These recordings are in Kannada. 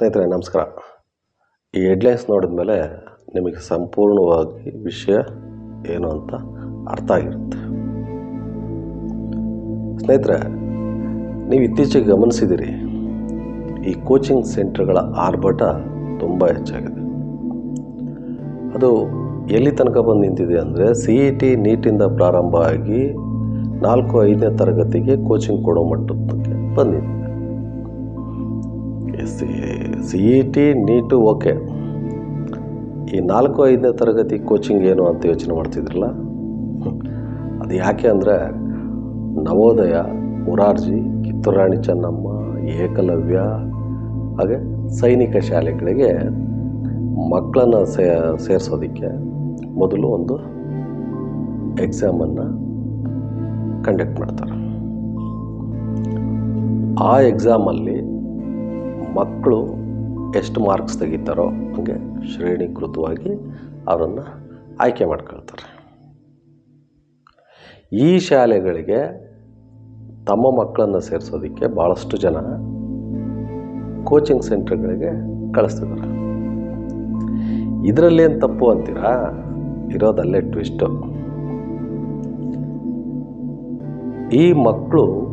ಸ್ನೇಹಿತರೆ, ನಮಸ್ಕಾರ. ಈ ಹೆಡ್ಲೈನ್ಸ್ ನೋಡಿದ ಮೇಲೆ ನಿಮಗೆ ಸಂಪೂರ್ಣವಾಗಿ ವಿಷಯ ಏನು ಅಂತ ಅರ್ಥ ಆಗಿರುತ್ತೆ. ಸ್ನೇಹಿತರೆ, ನೀವು ಇತ್ತೀಚೆಗೆ ಗಮನಿಸಿದಿರಿ ಈ ಕೋಚಿಂಗ್ ಸೆಂಟರ್ಗಳ ಆರ್ಭಟ ತುಂಬ ಹೆಚ್ಚಾಗಿದೆ. ಅದು ಎಲ್ಲಿ ತನಕ ಬಂದು ನಿಂತಿದೆ ಅಂದರೆ ಸಿ ಇ ಟಿ ನೀಟಿಂದ ಪ್ರಾರಂಭ ಆಗಿ ನಾಲ್ಕು ಐದನೇ ತರಗತಿಗೆ ಕೋಚಿಂಗ್ ಕೊಡೋ ಮಟ್ಟಕ್ಕೆ ಬಂದಿದೆ. C E T NEET okay ಈ ನಾಲ್ಕು ಐದನೇ ತರಗತಿ ಕೋಚಿಂಗ್ ಏನು ಅಂತ ಯೋಚನೆ ಮಾಡ್ತಿದ್ರಲ್ಲ? ಅದು ಯಾಕೆ ಅಂದರೆ ನವೋದಯ ಮುರಾರ್ಜಿ ಕಿತ್ತೂರಾಣಿ ಚೆನ್ನಮ್ಮ, ಏಕಲವ್ಯ, ಹಾಗೆ ಸೈನಿಕ ಶಾಲೆಗಳಿಗೆ ಮಕ್ಕಳನ್ನು ಸೇ, ಸೇರಿಸೋದಕ್ಕೆ ಮೊದಲು ಒಂದು ಎಕ್ಸಾಮನ್ನು ಕಂಡಕ್ಟ್ ಮಾಡ್ತಾರೆ. ಆ ಎಕ್ಸಾಮಲ್ಲಿ ಮಕ್ಕಳು ಎಷ್ಟು ಮಾರ್ಕ್ಸ್ ತೆಗಿತಾರೋ ಹಾಗೆ ಶ್ರೇಣೀಕೃತವಾಗಿ ಅವರನ್ನು ಆಯ್ಕೆ ಮಾಡ್ಕೊಳ್ತಾರೆ. ಈ ಶಾಲೆಗಳಿಗೆ ತಮ್ಮ ಮಕ್ಕಳನ್ನು ಸೇರಿಸೋದಕ್ಕೆ ಭಾಳಷ್ಟು ಜನ ಕೋಚಿಂಗ್ ಸೆಂಟರ್ಗಳಿಗೆ ಕಳಿಸ್ತಿದ್ದಾರೆ. ಇದರಲ್ಲೇನು ತಪ್ಪು ಅಂತೀರಾ? ಇರೋದಲ್ಲೇ ಟ್ವಿಸ್ಟು. ಈ ಮಕ್ಕಳು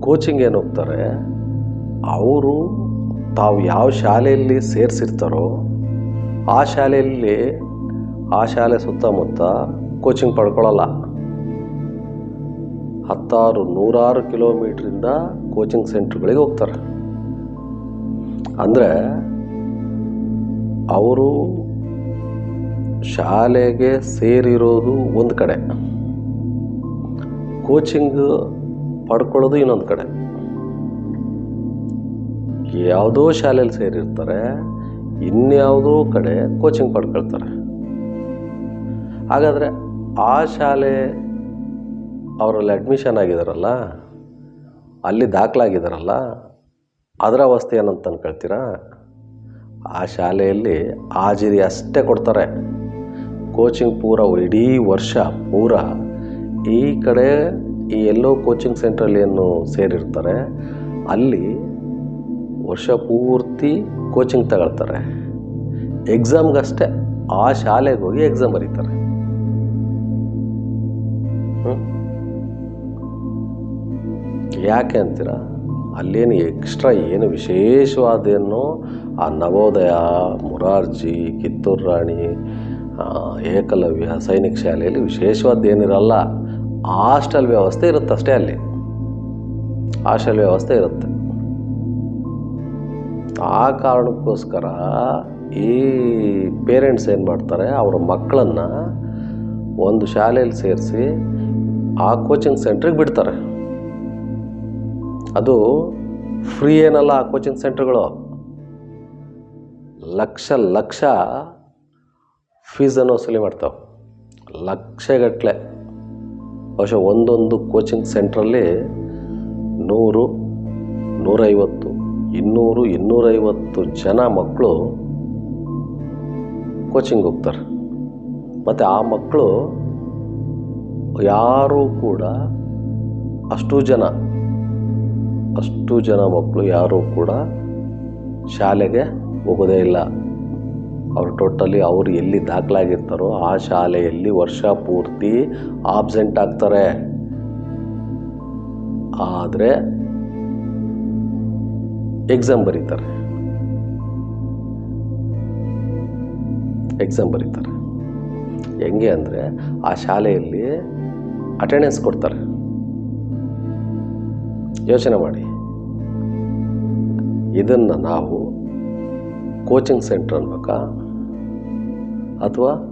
ಕೋಚಿಂಗ್ ಏನು ಹೋಗ್ತಾರೆ? ಅವರು ತಾವು ಯಾವ ಶಾಲೆಯಲ್ಲಿ ಸೇರಿಸಿರ್ತಾರೋ ಆ ಶಾಲೆಯಲ್ಲಿ ಆ ಶಾಲೆ ಸುತ್ತಮುತ್ತ ಕೋಚಿಂಗ್ ಪಡ್ಕೊಳ್ಳಲ್ಲ ಹತ್ತಾರು ನೂರಾರು ಕಿಲೋಮೀಟ್ರಿಂದ ಕೋಚಿಂಗ್ ಸೆಂಟ್ರ್ಗಳಿಗೆ ಹೋಗ್ತಾರೆ. ಅಂದರೆ ಅವರು ಶಾಲೆಗೆ ಸೇರಿರೋದು ಒಂದು ಕಡೆ. ಕೋಚಿಂಗ್ ಪಡ್ಕೊಳ್ಳೋದು ಇನ್ನೊಂದು ಕಡೆ. ಯಾವುದೋ ಶಾಲೆಯಲ್ಲಿ ಸೇರಿರ್ತಾರೆ, ಇನ್ಯಾವುದೋ ಕಡೆ ಕೋಚಿಂಗ್ ಪಡ್ಕೊಳ್ತಾರೆ. ಹಾಗಾದರೆ ಆ ಶಾಲೆ ಅವರಲ್ಲಿ ಅಡ್ಮಿಷನ್ ಆಗಿದಾರಲ್ಲ, ಅಲ್ಲಿ ದಾಖಲಾಗಿದ್ದಾರಲ್ಲ ಅದರ ಅವಸ್ಥೆ ಏನಂತ ಅನ್ಕೊಳ್ತೀರಾ? ಆ ಶಾಲೆಯಲ್ಲಿ ಹಾಜರಿ ಅಷ್ಟೇ ಕೊಡ್ತಾರೆ. ಕೋಚಿಂಗ್ ಪೂರ ಇಡೀ ವರ್ಷ ಪೂರ ಈ ಕಡೆ ಈ ಎಲ್ಲೋ ಕೋಚಿಂಗ್ ಸೆಂಟ್ರಲ್ಲಿ ಏನು ಸೇರಿರ್ತಾರೆ, ಅಲ್ಲಿ ವರ್ಷ ಪೂರ್ತಿ ಕೋಚಿಂಗ್ ತಗೊಳ್ತಾರೆ. ಎಕ್ಸಾಮ್ಗಷ್ಟೇ ಆ ಶಾಲೆಗೆ ಹೋಗಿ ಎಕ್ಸಾಮ್ ಬರೀತಾರೆ. ಯಾಕೆ ಅಂತೀರ? ಅಲ್ಲೇನು ಎಕ್ಸ್ಟ್ರಾ ಏನು ವಿಶೇಷವಾದೇನು ಆ ನವೋದಯ, ಮುರಾರ್ಜಿ, ಕಿತ್ತೂರು ರಾಣಿ ಏಕಲವ್ಯ, ಸೈನಿಕ ಶಾಲೆಯಲ್ಲಿ ವಿಶೇಷವಾದ ಏನಿರಲ್ಲ ಹಾಸ್ಟೆಲ್ ವ್ಯವಸ್ಥೆ ಇರುತ್ತೆ ಅಷ್ಟೇ ಅಲ್ಲಿ ಹಾಸ್ಟೆಲ್ ವ್ಯವಸ್ಥೆ ಇರುತ್ತೆ. ಆ ಕಾರಣಕ್ಕೋಸ್ಕರ ಈ ಪೇರೆಂಟ್ಸ್ ಏನು ಮಾಡ್ತಾರೆ, ಅವರ ಮಕ್ಕಳನ್ನು ಒಂದು ಶಾಲೆಯಲ್ಲಿ ಸೇರಿಸಿ ಆ ಕೋಚಿಂಗ್ ಸೆಂಟ್ರಿಗೆ ಬಿಡ್ತಾರೆ. ಅದು ಫ್ರೀ ಏನಲ್ಲ ಆ ಕೋಚಿಂಗ್ ಸೆಂಟ್ರ್ಗಳು ಲಕ್ಷ ಲಕ್ಷ ಫೀಸನ್ನು ವಸೂಲಿ ಮಾಡ್ತಾವೆ. ಲಕ್ಷಗಟ್ಟಲೆ ಬಹುಶಃ ಒಂದೊಂದು ಕೋಚಿಂಗ್ ಸೆಂಟ್ರಲ್ಲಿ ನೂರು, ನೂರೈವತ್ತು ಇನ್ನೂರು ಇನ್ನೂರೈವತ್ತು ಜನ ಮಕ್ಕಳು ಕೋಚಿಂಗ್ ಹೋಗ್ತಾರೆ. ಮತ್ತು ಆ ಮಕ್ಕಳು ಯಾರೂ ಕೂಡ ಅಷ್ಟು ಜನ ಅಷ್ಟು ಜನ ಮಕ್ಕಳು ಯಾರೂ ಕೂಡ ಶಾಲೆಗೆ ಹೋಗೋದೇ ಇಲ್ಲ. ಅವ್ರು ಟೋಟಲಿ ಅವರು ಎಲ್ಲಿ ದಾಖಲಾಗಿರ್ತಾರೋ ಆ ಶಾಲೆಯಲ್ಲಿ ವರ್ಷ ಪೂರ್ತಿ ಆಬ್ಸೆಂಟ್ ಆಗ್ತಾರೆ. ಆದರೆ ಎಕ್ಸಾಮ್ ಬರೀತಾರೆ. ಎಕ್ಸಾಮ್ ಬರೀತಾರೆ. ಹೆಂಗೆ ಅಂದರೆ ಆ ಶಾಲೆಯಲ್ಲಿ ಅಟೆಂಡೆನ್ಸ್ ಕೊಡ್ತಾರೆ. ಯೋಚನೆ ಮಾಡಿ. ಇದನ್ನು ನಾವು ಕೋಚಿಂಗ್ ಸೆಂಟರ್ ಅಥವಾ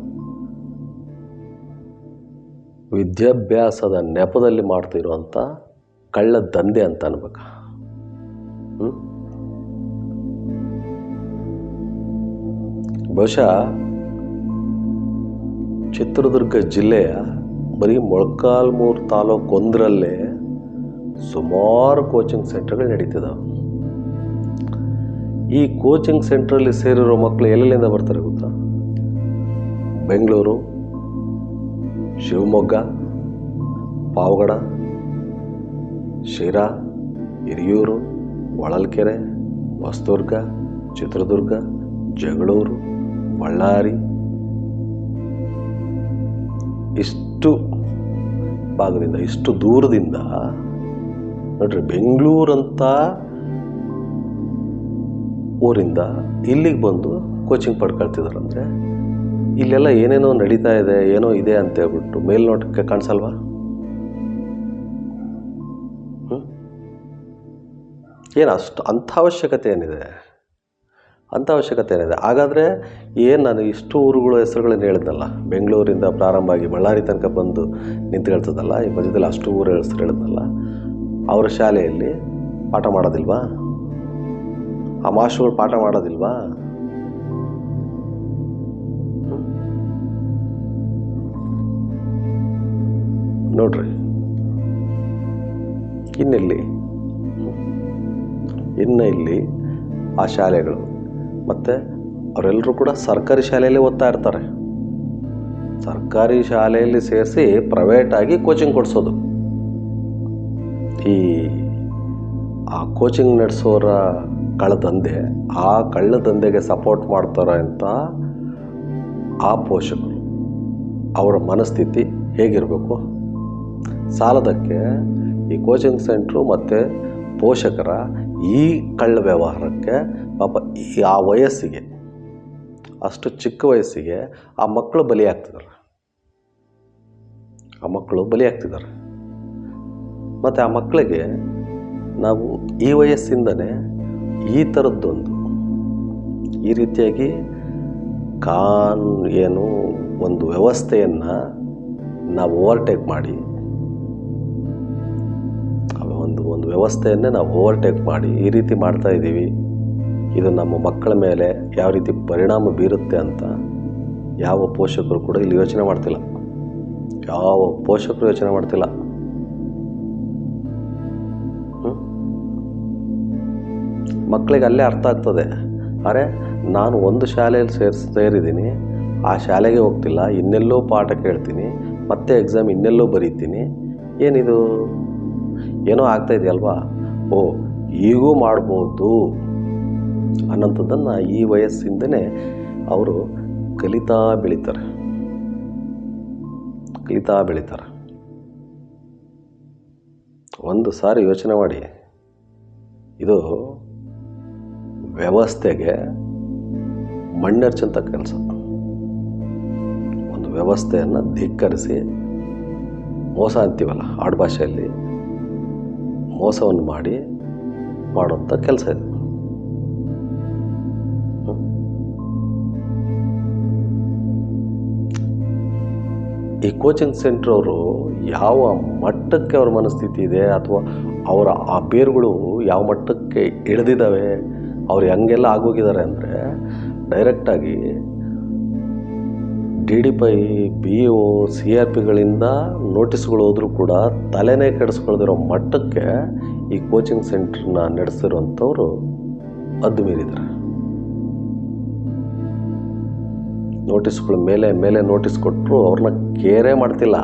ವಿದ್ಯಾಭ್ಯಾಸದ ನೆಪದಲ್ಲಿ ಮಾಡ್ತಿರುವಂಥ ಕಳ್ಳ ದಂಧೆ ಅಂತ ಅನ್ಬೇಕಾ? ಹ್ಮ್? ಬಹುಶಃ ಚಿತ್ರದುರ್ಗ ಜಿಲ್ಲೆಯ ಬರೀ ಮೊಳಕಾಲ್ಮೂರು ತಾಲೂಕು ಒಂದರಲ್ಲೇ ಸುಮಾರು ಕೋಚಿಂಗ್ ಸೆಂಟರ್ಗಳು ನಡೀತಿದ್ದಾವೆ ಈ ಕೋಚಿಂಗ್ ಸೆಂಟ್ರಲ್ಲಿ ಸೇರಿರೋ ಮಕ್ಕಳು ಎಲ್ಲೆಲ್ಲಿಂದ ಬರ್ತಾರೆ ಗೊತ್ತಾ? ಬೆಂಗಳೂರು, ಶಿವಮೊಗ್ಗ, ಪಾವಗಡ, ಶಿರಾ, ಹಿರಿಯೂರು, ಹೊಳಲ್ಕೆರೆ, ಹೊಸದುರ್ಗ, ಚಿತ್ರದುರ್ಗ, ಜಗಳೂರು. ಬಳ್ಳಾರಿ ಇಷ್ಟು ಭಾಗದಿಂದ, ಇಷ್ಟು ದೂರದಿಂದ ನೋಡ್ರಿ, ಬೆಂಗಳೂರಂತ ಊರಿಂದ ಇಲ್ಲಿಗೆ ಬಂದು ಕೋಚಿಂಗ್ ಪಡ್ಕೊಳ್ತಿದ್ದಾರೆ ಅಂದರೆ ಇಲ್ಲೆಲ್ಲ ಏನೇನೋ ನಡೀತಾ ಇದೆ, ಏನೋ ಇದೆ ಅಂತ ಹೇಳ್ಬಿಟ್ಟು ಮೇಲ್ನೋಟಕ್ಕೆ ಕಾಣಿಸಲ್ವಾ? ಏನು ಅಷ್ಟು ಅಂಥ ಅವಶ್ಯಕತೆ ಏನಿದೆ? ಅಂಥ ಅವಶ್ಯಕತೆ ಏನಿದೆ ಹಾಗಾದರೆ ಏನು ನಾನು ಇಷ್ಟು ಊರುಗಳ ಹೆಸರುಗಳನ್ನ ಹೇಳಿದ್ನಲ್ಲ, ಬೆಂಗಳೂರಿಂದ ಪ್ರಾರಂಭ ಆಗಿ ಬಳ್ಳಾರಿ ತನಕ ಬಂದು ನಿಂತ್ಕೊಳ್ತದಲ್ಲ ಈ ಮಧ್ಯದಲ್ಲಿ ಅಷ್ಟು ಊರ ಹೆಸರು ಹೇಳಿದ್ನಲ್ಲ, ಅವರ ಶಾಲೆಯಲ್ಲಿ ಪಾಠ ಮಾಡೋದಿಲ್ವಾ? ಆ ಮಾಸ್ಟ್ರುಗಳು ಪಾಠ ಮಾಡೋದಿಲ್ವಾ? ನೋಡ್ರಿ, ಇನ್ನೆಲ್ಲಿ? ಇನ್ನು ಇಲ್ಲಿ ಆ ಶಾಲೆಗಳು. ಮತ್ತು ಅವರೆಲ್ಲರೂ ಕೂಡ ಸರ್ಕಾರಿ ಶಾಲೆಯಲ್ಲಿ ಓದ್ತಾ ಇರ್ತಾರೆ. ಸರ್ಕಾರಿ ಶಾಲೆಯಲ್ಲಿ ಸೇರಿಸಿ ಪ್ರೈವೇಟಾಗಿ ಕೋಚಿಂಗ್ ಕೊಡಿಸೋದು. ಈ ಆ ಕೋಚಿಂಗ್ ನಡೆಸೋರ ಕಳ್ಳದಂಧೆ ಆ ಕಳ್ಳದಂಧೆಗೆ ಸಪೋರ್ಟ್ ಮಾಡ್ತಾರೆ ಅಂತ ಆ ಪೋಷಕರು, ಅವರ ಮನಸ್ಥಿತಿ ಹೇಗಿರಬೇಕು? ಸಾಲದಕ್ಕೆ ಈ ಕೋಚಿಂಗ್ ಸೆಂಟ್ರು ಮತ್ತು ಪೋಷಕರ ಈ ಕಳ್ಳ ವ್ಯವಹಾರಕ್ಕೆ ಪಾಪ ಆ ವಯಸ್ಸಿಗೆ, ಅಷ್ಟು ಚಿಕ್ಕ ವಯಸ್ಸಿಗೆ ಆ ಮಕ್ಕಳು ಬಲಿಯಾಗ್ತಿದ್ದಾರೆ ಆ ಮಕ್ಕಳು ಬಲಿಯಾಗ್ತಿದ್ದಾರೆ ಮತ್ತು ಆ ಮಕ್ಕಳಿಗೆ ನಾವು ಈ ವಯಸ್ಸಿಂದನೇ ಈ ಥರದ್ದೊಂದು, ಈ ರೀತಿಯಾಗಿ ಕಾನ್ ಏನು ಒಂದು ವ್ಯವಸ್ಥೆಯನ್ನು ನಾವು ಓವರ್ಟೇಕ್ ಮಾಡಿ ವ್ಯವಸ್ಥೆಯನ್ನೇ ನಾವು ಓವರ್ಟೇಕ್ ಮಾಡಿ ಈ ರೀತಿ ಮಾಡ್ತಾ ಇದ್ದೀವಿ. ಇದು ನಮ್ಮ ಮಕ್ಕಳ ಮೇಲೆ ಯಾವ ರೀತಿ ಪರಿಣಾಮ ಬೀರುತ್ತೆ ಅಂತ ಯಾವ ಪೋಷಕರು ಕೂಡ ಇಲ್ಲಿ ಯೋಚನೆ ಮಾಡ್ತಿಲ್ಲ. ಯಾವ ಪೋಷಕರು ಯೋಚನೆ ಮಾಡ್ತಿಲ್ಲ. ಮಕ್ಕಳಿಗೆ ಅಲ್ಲೇ ಅರ್ಥ ಆಗ್ತದೆ. ಅರೆ, ನಾನು ಒಂದು ಶಾಲೆಯಲ್ಲಿ ಸೇರಿಸ್, ಸೇರಿದ್ದೀನಿ. ಆ ಶಾಲೆಗೆ ಹೋಗ್ತಿಲ್ಲ, ಇನ್ನೆಲ್ಲೋ ಪಾಠ ಕೇಳ್ತೀನಿ, ಮತ್ತೆ ಎಕ್ಸಾಮ್ ಇನ್ನೆಲ್ಲೋ ಬರೀತೀನಿ. ಏನಿದು? ಏನೋ ಆಗ್ತಾ ಇದೆಯಲ್ವಾ ಓ, ಈಗೂ ಮಾಡ್ಬೋದು ಅನ್ನೋಂಥದ್ದನ್ನು ಈ ವಯಸ್ಸಿಂದನೇ ಅವರು ಕಲಿತಾ ಬೆಳೀತಾರೆ. ಕಲಿತಾ ಬೆಳೀತಾರೆ. ಒಂದು ಸಾರಿ ಯೋಚನೆ ಮಾಡಿ. ಇದು ವ್ಯವಸ್ಥೆಗೆ ಮಣ್ಣರ್ಚಂತ ಕೆಲಸ. ಒಂದು ವ್ಯವಸ್ಥೆಯನ್ನು ಧಿಕ್ಕರಿಸಿ ಮೋಸ ಅಂತೀವಲ್ಲ, ಆಡುಭಾಷೆಯಲ್ಲಿ. ಮೋಸವನ್ನು ಮಾಡಿ ಮಾಡುವಂಥ ಕೆಲಸ ಇದು. ಈ ಕೋಚಿಂಗ್ ಸೆಂಟ್ರ್ ಅವರು ಯಾವ ಮಟ್ಟಕ್ಕೆ ಅವ್ರ ಮನಸ್ಥಿತಿ ಇದೆ ಅಥವಾ ಅವರ ಆ ಬೇರುಗಳು ಯಾವ ಮಟ್ಟಕ್ಕೆ ಇಳಿದಿದ್ದಾವೆ, ಅವ್ರು ಹೆಂಗೆಲ್ಲ ಆಗೋಗಿದ್ದಾರೆ ಅಂದರೆ ಡೈರೆಕ್ಟಾಗಿ D D P I, B O, C R ಪಿಗಳಿಂದ ನೋಟಿಸ್ಗಳು ಹೋದರೂ ಕೂಡ ತಲೆನೇ ಕೆಡಿಸ್ಕೊಳ್ದಿರೋ ಮಟ್ಟಕ್ಕೆ ಈ ಕೋಚಿಂಗ್ ಸೆಂಟ್ರನ್ನ ನಡೆಸಿರುವಂಥವ್ರು ಅದ್ದು ಮೀರಿದ್ದಾರೆ ನೋಟಿಸ್ಗಳ ಮೇಲೆ ಮೇಲೆ ನೋಟಿಸ್ ಕೊಟ್ಟರು ಅವ್ರನ್ನ ಕೇರೇ ಮಾಡ್ತಿಲ್ಲ.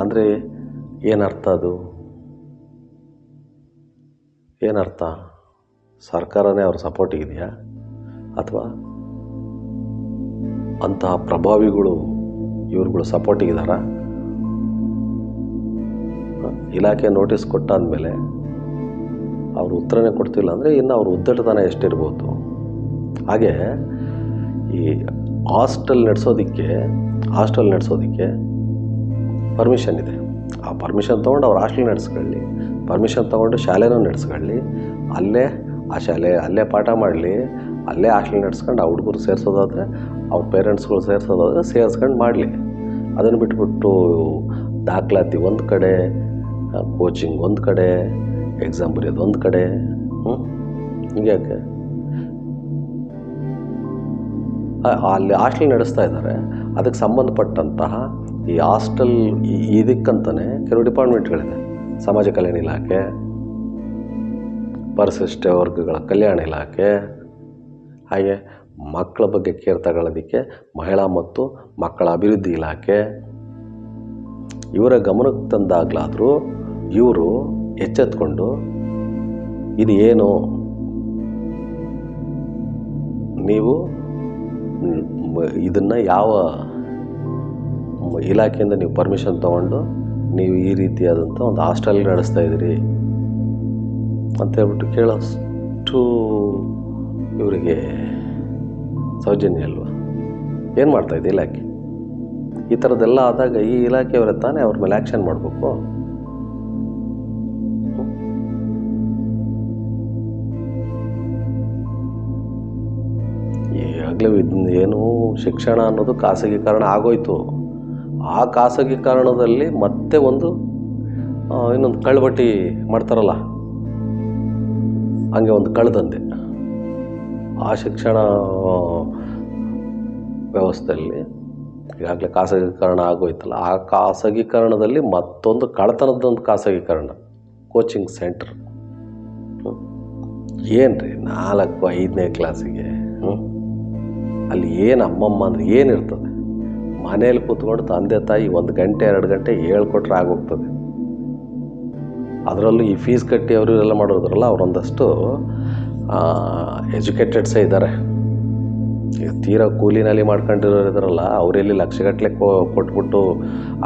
ಅಂದರೆ ಏನರ್ಥ ಅದು? ಏನರ್ಥ ಸರ್ಕಾರನೇ ಅವ್ರ ಸಪೋರ್ಟಿಗಿದೆಯಾ ಅಥವಾ ಅಂತಹ ಪ್ರಭಾವಿಗಳು ಇವ್ರುಗಳು ಸಪೋರ್ಟಿಗಿದ್ದಾರಾ ಹ? ಇಲಾಖೆ ನೋಟಿಸ್ ಕೊಟ್ಟಾದ್ಮೇಲೆ ಅವರು ಉತ್ತರನೇ ಕೊಡ್ತಿಲ್ಲ ಅಂದರೆ ಇನ್ನು ಅವ್ರ ಉದ್ದಟತನ ಎಷ್ಟಿರ್ಬೋದು? ಹಾಗೆ ಈ ಹಾಸ್ಟೆಲ್ ನಡೆಸೋದಕ್ಕೆ ಹಾಸ್ಟೆಲ್ ನಡೆಸೋದಕ್ಕೆ ಪರ್ಮಿಷನ್ ಇದೆ. ಆ ಪರ್ಮಿಷನ್ ತೊಗೊಂಡು ಅವ್ರು ಹಾಸ್ಟೆಲ್ ನಡೆಸ್ಕೊಳ್ಳಿ. ಪರ್ಮಿಷನ್ ತೊಗೊಂಡು ಶಾಲೆನೂ ನಡೆಸ್ಕೊಳ್ಳಿ. ಅಲ್ಲೇ ಆ ಶಾಲೆ, ಅಲ್ಲೇ ಪಾಠ ಮಾಡಲಿ. ಅಲ್ಲೇ ಹಾಸ್ಟೆಲ್ ನಡೆಸ್ಕೊಂಡು ಆ ಹುಡುಗರು ಸೇರಿಸೋದಾದ್ರೆ ಅವ್ರ ಪೇರೆಂಟ್ಸ್ಗಳು ಸೇರಿಸೋದಾದ್ರೆ ಸೇರಿಸ್ಕೊಂಡು ಮಾಡಲಿ. ಅದನ್ನು ಬಿಟ್ಬಿಟ್ಟು ದಾಖಲಾತಿ ಒಂದು ಕಡೆ ಕೋಚಿಂಗ್ ಒಂದು ಕಡೆ ಎಕ್ಸಾಮ್ ಬರೆಯೋದು ಒಂದು ಕಡೆ ಹ್ಞೂ ಆ- ಅಲ್ಲಿ ಹಾಸ್ಟೆಲ್ ನಡೆಸ್ತಾ ಇದ್ದಾರೆ. ಅದಕ್ಕೆ ಸಂಬಂಧಪಟ್ಟಂತಹ ಈ ಹಾಸ್ಟೆಲ್ ಇದಕ್ಕಂತಲೇ ಕೆಲವು ಡಿಪಾರ್ಟ್ಮೆಂಟ್ಗಳಿದೆ. ಸಮಾಜ ಕಲ್ಯಾಣ ಇಲಾಖೆ, ಪರಿಶಿಷ್ಟ ವರ್ಗಗಳ ಕಲ್ಯಾಣ ಇಲಾಖೆ ಹಾಗೆ ಮಕ್ಕಳ ಬಗ್ಗೆ ಕೇರ್ ತಗೊಳ್ಳೋದಕ್ಕೆ ಮಹಿಳಾ ಮತ್ತು ಮಕ್ಕಳ ಅಭಿವೃದ್ಧಿ ಇಲಾಖೆ. ಇವರ ಗಮನಕ್ಕೆ ತಂದಾಗಲಾದರೂ ಇವರು ಎಚ್ಚೆತ್ಕೊಂಡು ಇದು ಏನು? ನೀವು ಇದನ್ನು ಯಾವ ಇಲಾಖೆಯಿಂದ ನೀವು ಪರ್ಮಿಷನ್ ತೊಗೊಂಡು ನೀವು ಈ ರೀತಿಯಾದಂಥ ಒಂದು ಹಾಸ್ಟೆಲ್ ನಡೆಸ್ತಾ ಇದ್ದೀರಿ ಅಂತ ಹೇಳ್ಬಿಟ್ಟು ಕೇಳೋಷ್ಟು ಇವರಿಗೆ ಸೌಜನ್ಯ ಅಲ್ವಾ? ಏನು ಮಾಡ್ತಾಯಿದೆ ಇಲಾಖೆ? ಈ ಥರದ್ದೆಲ್ಲ ಆದಾಗ ಈ ಇಲಾಖೆಯವರೆ ತಾನೇ ಅವ್ರ ಮೇಲೆ ಆ್ಯಕ್ಷನ್ ಮಾಡಬೇಕು? ಈಗಾಗಲೇ ಏನು ಶಿಕ್ಷಣ ಅನ್ನೋದು ಖಾಸಗೀಕರಣ ಆಗೋಯ್ತು. ಆ ಖಾಸಗೀಕರಣದಲ್ಲಿ ಮತ್ತೆ ಒಂದು ಇನ್ನೊಂದು ಕಳ್ಬಟ್ಟಿ ಮಾಡ್ತಾರಲ್ಲ? ಹಂಗೆ ಒಂದು ಕಳ್ದಂತೆ ಆ ಶಿಕ್ಷಣ ವ್ಯವಸ್ಥೆಯಲ್ಲಿ ಈಗಾಗಲೇ ಖಾಸಗೀಕರಣ ಆಗೋಯ್ತಲ್ಲ, ಆ ಖಾಸಗೀಕರಣದಲ್ಲಿ ಮತ್ತೊಂದು ಕಳತನದೊಂದು ಖಾಸಗೀಕರಣ ಕೋಚಿಂಗ್ ಸೆಂಟ್ರ್ ಏನು ರೀ ನಾಲ್ಕು, ಐದನೇ ಕ್ಲಾಸಿಗೆ ಅಲ್ಲಿ ಏನು ಅಮ್ಮಮ್ಮ ಅಂದ್ರೆ ಏನಿರ್ತದೆ? ಮನೇಲಿ ಕೂತ್ಕೊಂಡು ತಂದೆ, ತಾಯಿ ಒಂದು ಗಂಟೆ, ಎರಡು ಗಂಟೆ ಹೇಳ್ಕೊಟ್ರೆ ಆಗೋಗ್ತದೆ. ಅದರಲ್ಲೂ ಈ ಫೀಸ್ ಕಟ್ಟಿ ಅವರು ಇವರೆಲ್ಲ ಮಾಡೋದ್ರಲ್ಲ, ಅವರೊಂದಷ್ಟು ಎಜುಕೇಟೆಡ್ಸೇ ಇದ್ದಾರೆ. ಈಗ ತೀರಾ ಕೂಲಿನಲ್ಲಿ ಮಾಡ್ಕೊಂಡಿರೋರು ಇದ್ದಾರಲ್ಲ, ಅವರೆಲ್ಲಿ ಲಕ್ಷಗಟ್ಟಲೆ ಕೊಟ್ಬಿಟ್ಟು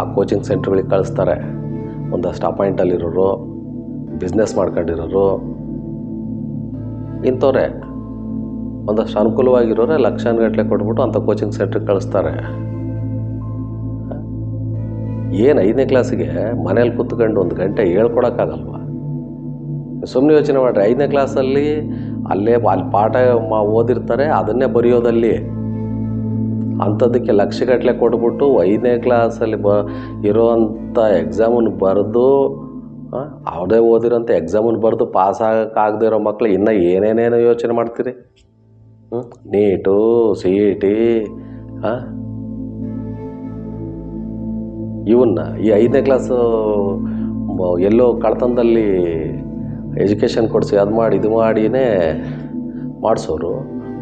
ಆ ಕೋಚಿಂಗ್ ಸೆಂಟ್ರ್ಗಳಿಗೆ ಕಳಿಸ್ತಾರೆ. ಒಂದಷ್ಟು ಅಪಾಯಿಂಟಲ್ಲಿರೋರು ಬಿಸ್ನೆಸ್ ಮಾಡ್ಕೊಂಡಿರೋರು. ಇಂಥವ್ರೆ, ಒಂದಷ್ಟು ಅನುಕೂಲವಾಗಿರೋರೆ ಲಕ್ಷಾನುಗಟ್ಟಲೆ ಕೊಟ್ಬಿಟ್ಟು ಅಂಥ ಕೋಚಿಂಗ್ ಸೆಂಟ್ರಿಗೆ ಕಳಿಸ್ತಾರೆ. ಏನು ಐದನೇ ಕ್ಲಾಸಿಗೆ ಮನೇಲಿ ಕೂತ್ಕೊಂಡು ಒಂದು ಗಂಟೆ ಹೇಳ್ಕೊಡೋಕ್ಕಾಗಲ್ವ? ಸುಮ್ಮನೆ ಯೋಚನೆ ಮಾಡಿರಿ, ಐದನೇ ಕ್ಲಾಸಲ್ಲಿ ಅಲ್ಲೇ ಅಲ್ಲಿ ಪಾಠ ಓದಿರ್ತಾರೆ, ಅದನ್ನೇ ಬರೆಯೋದಲ್ಲಿ. ಅಂಥದ್ದಕ್ಕೆ ಲಕ್ಷಗಟ್ಟಲೆ ಕೊಟ್ಬಿಟ್ಟು ಐದನೇ ಕ್ಲಾಸಲ್ಲಿ ಬ ಇರೋವಂಥ ಎಕ್ಸಾಮನ್ನು ಬರೆದು ಅವರೇ ಓದಿರೋಂಥ ಎಕ್ಸಾಮನ್ನು ಬರೆದು ಪಾಸ್ ಆಗಕ್ಕಾಗದೇ ಇರೋ ಮಕ್ಕಳು ಇನ್ನೂ ಏನೇನೇನೋ ಯೋಚನೆ ಮಾಡ್ತೀರಿ? ನೀಟು ಸಿ ಇ ಟಿ ಇವನ್ನ ಈ ಐದನೇ ಕ್ಲಾಸು ಎಲ್ಲೋ ಕಳ್ತನದಲ್ಲಿ ಎಜುಕೇಷನ್ ಕೊಡಿಸಿ ಅದು ಮಾಡಿ, ಇದು ಮಾಡಿಯೇ ಮಾಡಿಸೋರು.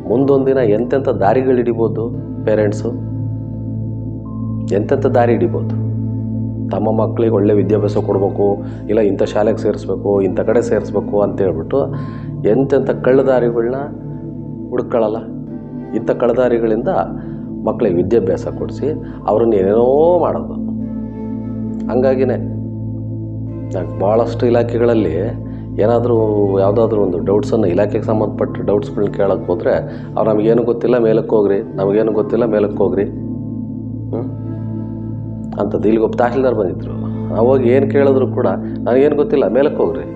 ಮುಂದೊಂದು ದಿನ ಎಂತೆಂಥ ದಾರಿಗಳು ಹಿಡಿಬೋದು ಪೇರೆಂಟ್ಸು ಎಂತೆಂಥ ದಾರಿ ಹಿಡಿಬೋದು? ತಮ್ಮ ಮಕ್ಕಳಿಗೆ ಒಳ್ಳೆ ವಿದ್ಯಾಭ್ಯಾಸ ಕೊಡಬೇಕು, ಇಲ್ಲ ಇಂಥ ಶಾಲೆಗೆ ಸೇರಿಸ್ಬೇಕು, ಇಂಥ ಕಡೆ ಸೇರಿಸ್ಬೇಕು ಅಂತ ಹೇಳ್ಬಿಟ್ಟು ಎಂತೆಂಥ ಕಳ್ಳದಾರಿಗಳನ್ನ ಹುಡ್ಕೊಳ್ಳಲ್ಲ ಇಂಥ ಕಳ್ಳದಾರಿಗಳಿಂದ ಮಕ್ಕಳಿಗೆ ವಿದ್ಯಾಭ್ಯಾಸ ಕೊಡಿಸಿ ಅವ್ರನ್ನ ಏನೇನೋ ಮಾಡೋದು. ಹಂಗಾಗಿನೇ ಭಾಳಷ್ಟು ಇಲಾಖೆಗಳಲ್ಲಿ ಏನಾದರೂ ಯಾವುದಾದ್ರೂ ಒಂದು ಡೌಟ್ಸನ್ನು ಇಲಾಖೆಗೆ ಸಂಬಂಧಪಟ್ಟ ಡೌಟ್ಸ್ಗಳನ್ನ ಕೇಳೋಕ್ಕೆ ಹೋದರೆ ಅವ್ರು ನಮಗೇನು ಗೊತ್ತಿಲ್ಲ, ಮೇಲಕ್ಕೆ ಹೋಗ್ರಿ. ನಮಗೇನು ಗೊತ್ತಿಲ್ಲ, ಮೇಲಕ್ಕೆ ಹೋಗ್ರಿ. ಹ್ಞೂ ಅಂಥದ್ದು ಇಲ್ಲಿಗೊಬ್ಬ ತಹಶೀಲ್ದಾರ್ ಬಂದಿದ್ದರು ಅವಾಗ ಏನು ಕೇಳಿದ್ರು ಕೂಡ ನನಗೇನು ಗೊತ್ತಿಲ್ಲ, ಮೇಲಕ್ಕೆ ಹೋಗ್ರಿ.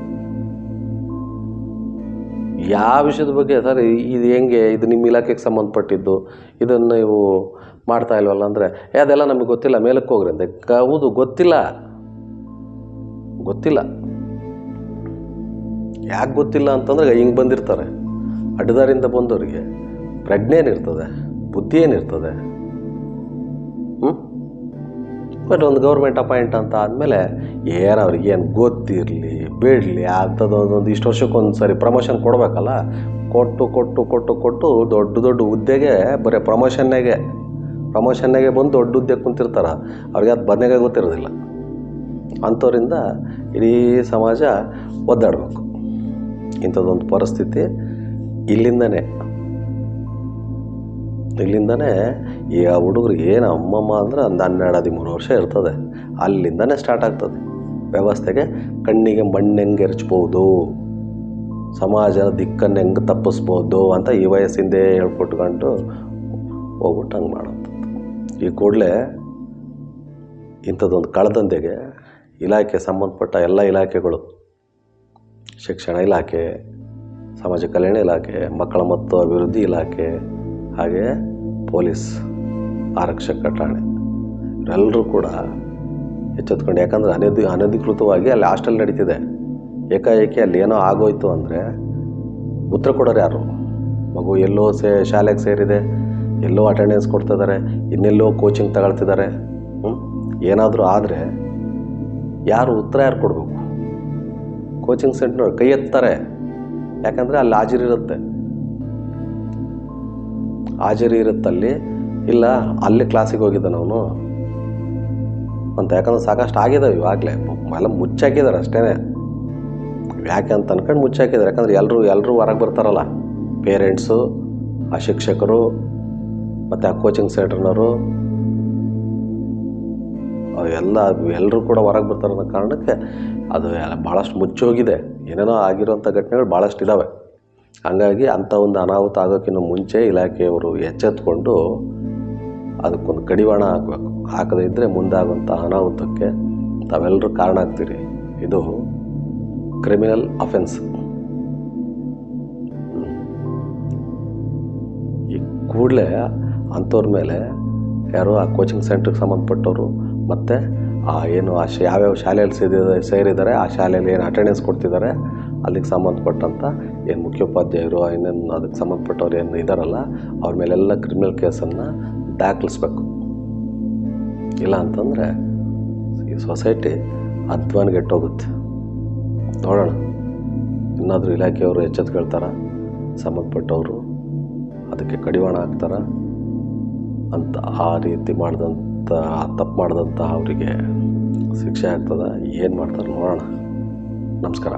ಯಾವ ವಿಷಯದ ಬಗ್ಗೆ ಸರ್, ಇದು ಹೆಂಗೆ, ಇದು ನಿಮ್ಮ ಇಲಾಖೆಗೆ ಸಂಬಂಧಪಟ್ಟಿದ್ದು, ಇದನ್ನು ನೀವು ಮಾಡ್ತಾ ಇಲ್ವಲ್ಲ ಅಂದರೆ ಅದೆಲ್ಲ ನಮಗೆ ಗೊತ್ತಿಲ್ಲ, ಮೇಲಕ್ಕೆ ಹೋಗ್ರಿ ಅಂತ ಹೌದು, ಗೊತ್ತಿಲ್ಲ. ಗೊತ್ತಿಲ್ಲ. ಯಾಕೆ ಗೊತ್ತಿಲ್ಲ ಅಂತಂದ್ರೆ ಹಿಂಗೆ ಬಂದಿರ್ತಾರೆ. ಅಡ್ಡದಾರಿಂದ ಬಂದವರಿಗೆ ಪ್ರಜ್ಞೆ ಏನಿರ್ತದೆ, ಬುದ್ಧಿ ಏನಿರ್ತದೆ? ಹ್ಞೂ ಬಟ್ ಒಂದು ಗೌರ್ಮೆಂಟ್ ಅಪಾಯಿಂಟ್ ಅಂತ ಆದಮೇಲೆ ಏನು ಅವ್ರಿಗೆ ಏನು ಗೊತ್ತಿರಲಿ, ಬಿಡಲಿ ಅಂಥದ್ದು ಒಂದೊಂದು ಇಷ್ಟು ವರ್ಷಕ್ಕೊಂದು ಸರಿ ಪ್ರಮೋಷನ್ ಕೊಡಬೇಕಲ್ಲ? ಕೊಟ್ಟು ಕೊಟ್ಟು ಕೊಟ್ಟು ಕೊಟ್ಟು ದೊಡ್ಡ ದೊಡ್ಡ ಹುದ್ದೆಗೆ ಬರೀ ಪ್ರಮೋಷನ್ನಾಗೆ ಪ್ರಮೋಷನ್ನಾಗೆ ಬಂದು ದೊಡ್ಡ ಹುದ್ದೆಗೆ ಕುಂತಿರ್ತಾರೆ. ಅವ್ರಿಗೆ ಅದು ಬದನೆಗೆ ಗೊತ್ತಿರೋದಿಲ್ಲ. ಅಂಥವರಿಂದ ಇಡೀ ಸಮಾಜ ಒದ್ದಾಡಬೇಕು. ಇಂಥದ್ದೊಂದು ಪರಿಸ್ಥಿತಿ ಇಲ್ಲಿಂದನೇ. ಇಲ್ಲಿಂದನೇ ಈ ಆ ಹುಡುಗ್ರಿಗೆ ಏನು ಅಮ್ಮಮ್ಮ ಅಂದ್ರೆ ಒಂದು ಹನ್ನೆರಡು, ಹದಿಮೂರು ವರ್ಷ ಇರ್ತದೆ. ಅಲ್ಲಿಂದನೇ ಸ್ಟಾರ್ಟ್ ಆಗ್ತದೆ. ವ್ಯವಸ್ಥೆಗೆ ಕಣ್ಣಿಗೆ ಮಣ್ಣು ಹೆಂಗೆ ಎರಚ್ಬೋದು, ಸಮಾಜದ ದಿಕ್ಕನ್ನು ಹೆಂಗೆ ತಪ್ಪಿಸ್ಬೋದು ಅಂತ ಈ ವಯಸ್ಸಿಂದೇ ಹೇಳ್ಕೊಟ್ಕೊಂಡು ಹೋಗ್ಬಿಟ್ಟು ಹಂಗೆ ಮಾಡೋದು ಈ ಕೂಡಲೇ ಇಂಥದ್ದೊಂದು ಕಳದಂತೆಗೆ ಇಲಾಖೆ ಸಂಬಂಧಪಟ್ಟ ಎಲ್ಲ ಇಲಾಖೆಗಳು ಶಿಕ್ಷಣ ಇಲಾಖೆ, ಸಮಾಜ ಕಲ್ಯಾಣ ಇಲಾಖೆ, ಮಕ್ಕಳ ಮತ್ತು ಅಭಿವೃದ್ಧಿ ಇಲಾಖೆ, ಹಾಗೆ ಪೊಲೀಸ್, ಆರಕ್ಷಕ ಠಾಣೆ. ಇವರೆಲ್ಲರೂ ಕೂಡ ಎಚ್ಚೆತ್ಕೊಂಡು, ಯಾಕಂದರೆ ಅನಧಿ, ಅನಧಿಕೃತವಾಗಿ ಅಲ್ಲಿ ಹಾಸ್ಟೆಲ್ ನಡೀತಿದೆ. ಏಕಾಏಕಿ ಅಲ್ಲಿ ಏನೋ ಆಗೋಯ್ತು ಅಂದರೆ ಉತ್ತರ ಕೊಡೋರು ಯಾರು? ಮಗು ಎಲ್ಲೋ ಸೇ, ಶಾಲೆಗೆ ಸೇರಿದೆ, ಎಲ್ಲೋ ಅಟೆಂಡೆನ್ಸ್ ಕೊಡ್ತಿದ್ದಾರೆ, ಇನ್ನೆಲ್ಲೋ ಕೋಚಿಂಗ್ ತಗೊಳ್ತಿದ್ದಾರೆ. ಏನಾದರೂ ಆದರೆ ಯಾರು ಉತ್ತರ ಯಾರು ಕೊಡಬೇಕು? ಕೋಚಿಂಗ್ ಸೆಂಟರ್ ಕೈ ಎತ್ತಾರೆ. ಯಾಕಂದರೆ ಅಲ್ಲಿ ಹಾಜರಿರುತ್ತೆ ಹಾಜರಿ ಇರುತ್ತಲ್ಲಿ, ಇಲ್ಲ ಅಲ್ಲಿ ಕ್ಲಾಸಿಗೆ ಹೋಗಿದ್ದಾನೆ ಅವನು. ಅಂತ ಯಾಕಂದ್ರೆ ಸಾಕಷ್ಟು ಆಗಿದ್ದಾವೆ ಇವಾಗಲೇ. ಎಲ್ಲ ಮುಚ್ಚಾಕಿದ್ದಾರೆ ಅಷ್ಟೇ ಯಾಕೆ ಅಂತ ಅನ್ಕೊಂಡು ಮುಚ್ಚಾಕಿದ್ದಾರೆ ಯಾಕಂದ್ರೆ ಎಲ್ಲರೂ ಎಲ್ಲರೂ ಹೊರಗೆ ಬರ್ತಾರಲ್ಲ. ಪೇರೆಂಟ್ಸು ಆ ಶಿಕ್ಷಕರು, ಮತ್ತು ಆ ಕೋಚಿಂಗ್ ಸೆಂಟರ್ನವರು ಎಲ್ಲ ಎಲ್ಲರೂ ಕೂಡ ಹೊರಗೆ ಬರ್ತಾರೆ ಅನ್ನೋ ಕಾರಣಕ್ಕೆ ಅದು ಭಾಳಷ್ಟು ಮುಚ್ಚೋಗಿದೆ. ಏನೇನೋ ಆಗಿರೋಂಥ ಘಟನೆಗಳು ಭಾಳಷ್ಟು ಇದ್ದಾವೆ ಹಾಗಾಗಿ ಅಂಥ ಒಂದು ಅನಾಹುತ ಆಗೋಕ್ಕಿಂತ ಮುಂಚೆ ಇಲಾಖೆಯವರು ಎಚ್ಚೆತ್ಕೊಂಡು ಅದಕ್ಕೊಂದು ಕಡಿವಾಣ ಹಾಕಬೇಕು. ಹಾಕದೇ ಇದ್ದರೆ ಮುಂದಾಗುವಂಥ ಅನಾಹುತಕ್ಕೆ ತಾವೆಲ್ಲರೂ ಕಾರಣ ಆಗ್ತೀರಿ. ಇದು ಕ್ರಿಮಿನಲ್ ಅಫೆನ್ಸ್ ಈ ಕೂಡಲೇ ಅಂಥವ್ರ ಮೇಲೆ ಯಾರೋ ಆ ಕೋಚಿಂಗ್ ಸೆಂಟ್ರಿಗೆ ಸಂಬಂಧಪಟ್ಟವರು ಮತ್ತು, ಆ, ಏನು, ಆ ಶ, ಯಾವ್ಯಾವ ಶಾಲೆಯಲ್ಲಿ ಸೇರಿದ ಸೇರಿದ್ದಾರೆ, ಆ ಶಾಲೆಯಲ್ಲಿ ಏನು ಅಟೆಂಡೆನ್ಸ್ ಕೊಡ್ತಿದ್ದಾರೆ, ಅಲ್ಲಿಗೆ ಸಂಬಂಧಪಟ್ಟಂಥ ಏನು ಮುಖ್ಯೋಪಾಧ್ಯಾಯರು ಇನ್ನೇನು ಅದಕ್ಕೆ ಸಂಬಂಧಪಟ್ಟವ್ರು ಏನು ಇದ್ದಾರಲ್ಲ ಅವ್ರ ಮೇಲೆಲ್ಲ ಕ್ರಿಮಿನಲ್ ಕೇಸನ್ನು ದಾಖಲಿಸ್ಬೇಕು. ಇಲ್ಲ ಅಂತಂದರೆ, ಈ ಸೊಸೈಟಿ ಅಧ್ವಾನ್ಗೆಟ್ಟೋಗುತ್ತೆ ನೋಡೋಣ. ಇನ್ನಾದರೂ ಇಲಾಖೆಯವರು ಎಚ್ಚೆತ್ಕೊಳ್ತಾರ ಸಂಬಂಧಪಟ್ಟವರು ಅದಕ್ಕೆ ಕಡಿವಾಣ ಹಾಕ್ತಾರ? ಅಂತ ಆ ರೀತಿ ಮಾಡಿದಂಥ ಅಂತ ತಪ್ಪು ಮಾಡಿದಂಥ ಅವರಿಗೆ ಶಿಕ್ಷೆ ಆಗ್ತದೆ ಏನು ಮಾಡ್ತಾರೆ ನೋಡೋಣ. ನಮಸ್ಕಾರ.